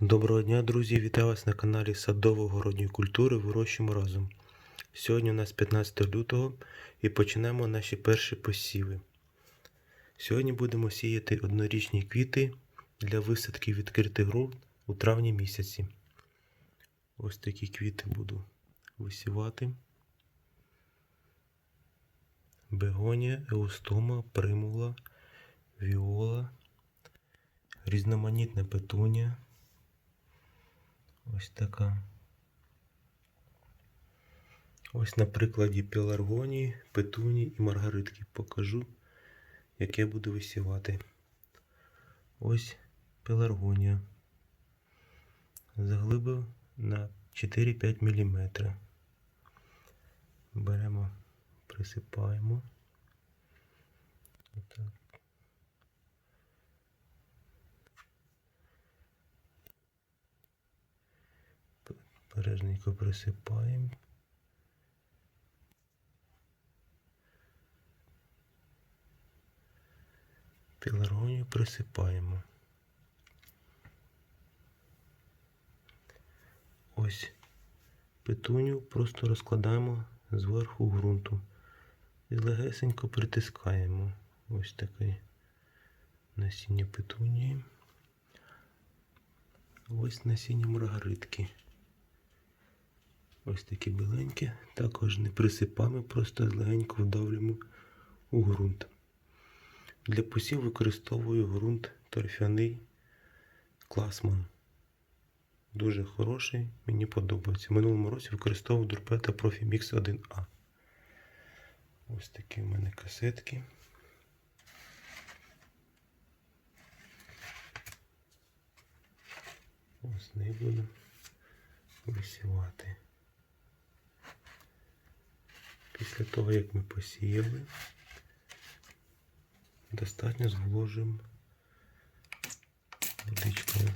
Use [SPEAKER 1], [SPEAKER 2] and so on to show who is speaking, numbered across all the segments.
[SPEAKER 1] Доброго дня, друзі! Вітаю вас на каналі Садово-городньої культури Вирощуємо разом. Сьогодні у нас 15 лютого і почнемо наші перші посіви. Сьогодні будемо сіяти однорічні квіти для висадки в відкритий ґрунт у травні місяці. Ось такі квіти буду висівати. Бегонія, еустома, примула, віола, різноманітна петунія. Ось така. Ось на прикладі пеларгонії, петунії і маргаритки покажу, як я буду висівати. Ось пеларгонія. Заглибив на 4-5 мм. Беремо, присипаємо. Отак. Бережненько присипаємо. Піларгонію присипаємо. Ось петуню просто розкладаємо зверху ґрунту і легесенько притискаємо. Ось таке насіння петунії. Ось насіння маргаритки. Ось такі біленькі. Також не присипаємо, просто легенько вдавлюємо у ґрунт. Для посів використовую ґрунт торфяний класман. Дуже хороший, мені подобається. В минулому році використовував Дурпета Profi Mix 1А. Ось такі в мене касетки. Ось не буду висівати. Після того, як ми посіяли, достатньо зволожимо водичкою.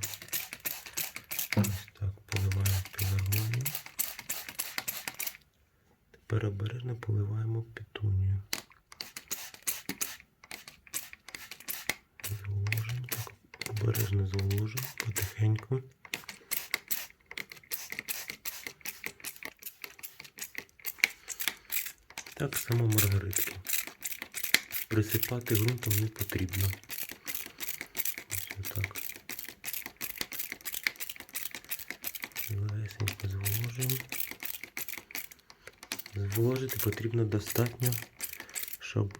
[SPEAKER 1] Ось так поливаємо пеларгонію. Тепер обережно поливаємо петунію. Зволожимо, так обережно зволожимо Так само маргаритки. Присипати ґрунтом не потрібно. Ось отак. Легесенько зволожуємо. Зволожити потрібно достатньо, щоб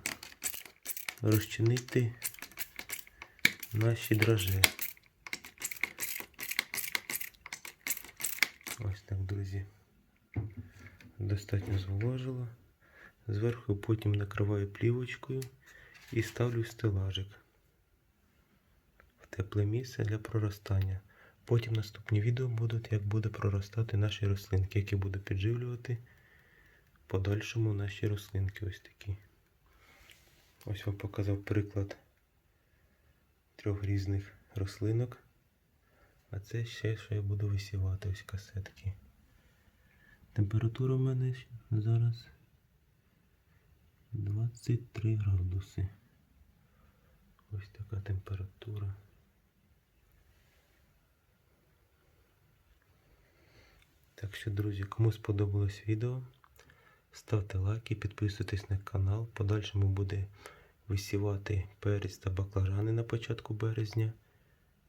[SPEAKER 1] розчинити наші дрожжі. Ось так, друзі. Достатньо зволожило. Зверху потім накриваю плівочкою і ставлю стелажик в тепле місце для проростання. Потім наступні відео будуть, як буде проростати наші рослинки, які буду підживлювати в подальшому наші рослинки. Ось такі. Ось вам показав приклад трьох різних рослинок. А це ще, що я буду висівати ось касетки. Температура в мене зараз 23 градуси. Ось така температура. Так що, друзі, кому сподобалось відео, ставте лайки, підписуйтесь на канал. Подальшому буде висівати перець та баклажани на початку березня.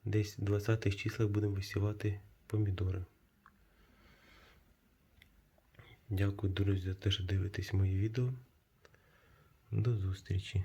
[SPEAKER 1] Десь в 20-х числах будемо висівати помідори. Дякую, друзі, за те, що дивитесь мої відео. До зустрічі!